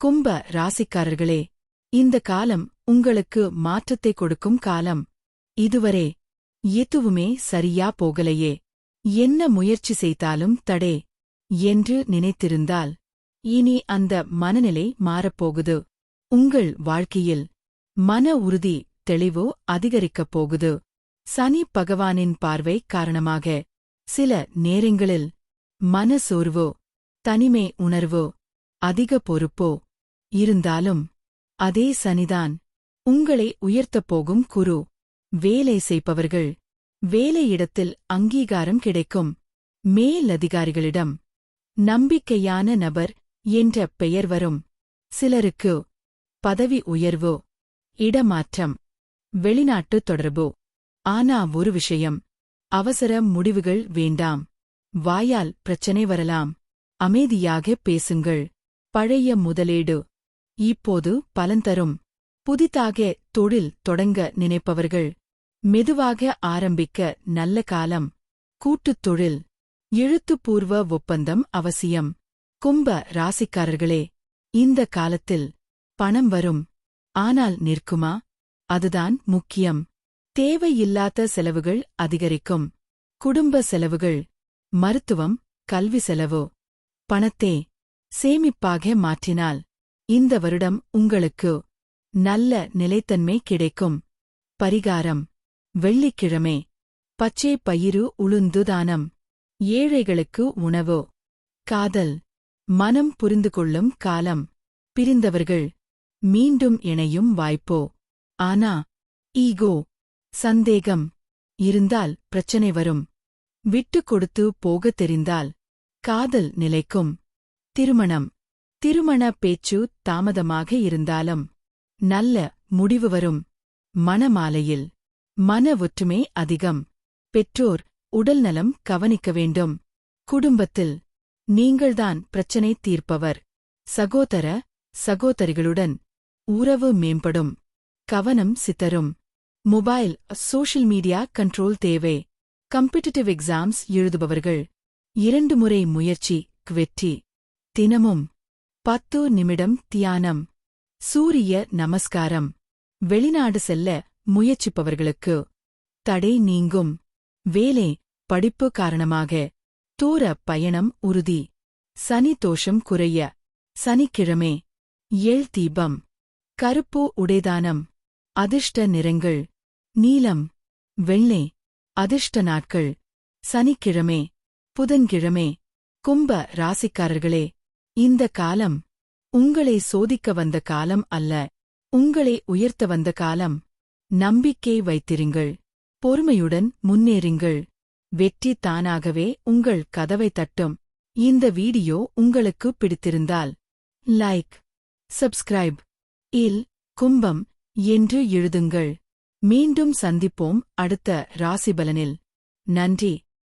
கும்ப ராசிக்காரர்களே இந்த காலம் உங்களுக்கு மாற்றத்தை கொடுக்கும் காலம். இதுவரை எதுவுமே சரியா போகலையே. என்ன முயற்சி செய்தாலும் தடே என்று நினைத்திருந்தால் இனி அந்த மனநிலை மாறப்போகுது. உங்கள் வாழ்க்கையில் மன உறுதி தெளிவு அதிகரிக்கப் போகுது. சனி பகவானின் பார்வை காரணமாக சில நேரங்களில் மனசோர்வோ தனிமை உணர்வோ அதிக பொறுப்போ இருந்தாலும் அதே சனிதான் உங்களை உயர்த்தப் போகும் குரு. வேலை செய்பவர்கள் வேலையிடத்தில் அங்கீகாரம் கிடைக்கும். மேலதிகாரிகளிடம் நம்பிக்கையான நபர் என்ற பெயர் வரும். சிலருக்கு பதவி உயர்வோ இடமாற்றம் வெளிநாட்டு தொடர்போ. ஆனா ஒரு விஷயம் அவசர முடிவுகள் வேண்டாம். வாயால் பிரச்சனை வரலாம். அமைதியாக பேசுங்கள். பழைய முதலீடு இப்போது பலன் தரும். புதிதாக தொழில் தொடங்க நினைப்பவர்கள் மெதுவாக ஆரம்பிக்க நல்ல காலம். கூட்டுத் தொழில் எழுத்துப்பூர்வ ஒப்பந்தம் அவசியம். கும்ப ராசிக்காரர்களே இந்த காலத்தில் பணம் வரும். ஆனால் நிற்குமா? அதுதான் முக்கியம். தேவையில்லாத செலவுகள் அதிகரிக்கும். குடும்ப செலவுகள் மருத்துவம் கல்வி செலவு. பணத்தே சேமிப்பாக மாற்றினால் இந்த வருடம் உங்களுக்கு நல்ல நிலைத்தன்மை கிடைக்கும். பரிகாரம். வெள்ளிக்கிழமை. பச்சை பயிறு உளுந்து தானம். ஏழைகளுக்கு உணவு. காதல். மனம் புரிந்து கொள்ளும் காலம். பிரிந்தவர்கள். மீண்டும் இணையும் வாய்ப்போ. ஆனா ஈகோ. சந்தேகம். இருந்தால் பிரச்சனை வரும். விட்டு கொடுத்து போகத் தெரிந்தால் காதல் நிலைக்கும். திருமணம். திருமண பேச்சு தாமதமாக இருந்தாலும் நல்ல முடிவு வரும். மனமாலையில் மன ஒற்றுமை அதிகம். பெற்றோர் உடல்நலம் கவனிக்க வேண்டும். குடும்பத்தில் நீங்கள்தான் பிரச்சனை தீர்ப்பவர். சகோதர சகோதரிகளுடன் உறவு மேம்படும். கவனம் சித்தரும் மொபைல் சோஷியல் மீடியா கண்ட்ரோல் தேவை. கம்பிட்டிட்டிவ் எக்ஸாம்ஸ் எழுதுபவர்கள் இரண்டு முறை முயற்சி வெற்றி. தினமும் பத்து நிமிடம் தியானம். சூரிய நமஸ்காரம். வெளிநாடு செல்ல முயற்சிப்பவர்களுக்கு. தடை நீங்கும். வேலை படிப்பு காரணமாக. தூர பயணம் உறுதி. சனி தோஷம் குறைய. சனிக்கிழமை. எள் தீபம். கருப்பு உடைதானம். அதிர்ஷ்ட நிறங்கள். நீலம். வெள்ளை. அதிர்ஷ்ட நாட்கள். சனிக்கிழமை. புதன்கிழமை. கும்ப ராசிக்காரர்களே. இந்த காலம் உங்களை சோதிக்க வந்த காலம் அல்ல உங்களை உயர்த்த வந்த காலம். நம்பிக்கை வைத்திருங்கள் பொறுமையுடன் முன்னேறுங்கள். வெற்றி தானாகவே உங்கள் கதவை தட்டும். இந்த வீடியோ உங்களுக்கு பிடித்திருந்தால் லைக் சப்ஸ்கிரைப் இல் கும்பம் என்று எழுதுங்கள். மீண்டும் சந்திப்போம் அடுத்த ராசிபலனில். நன்றி.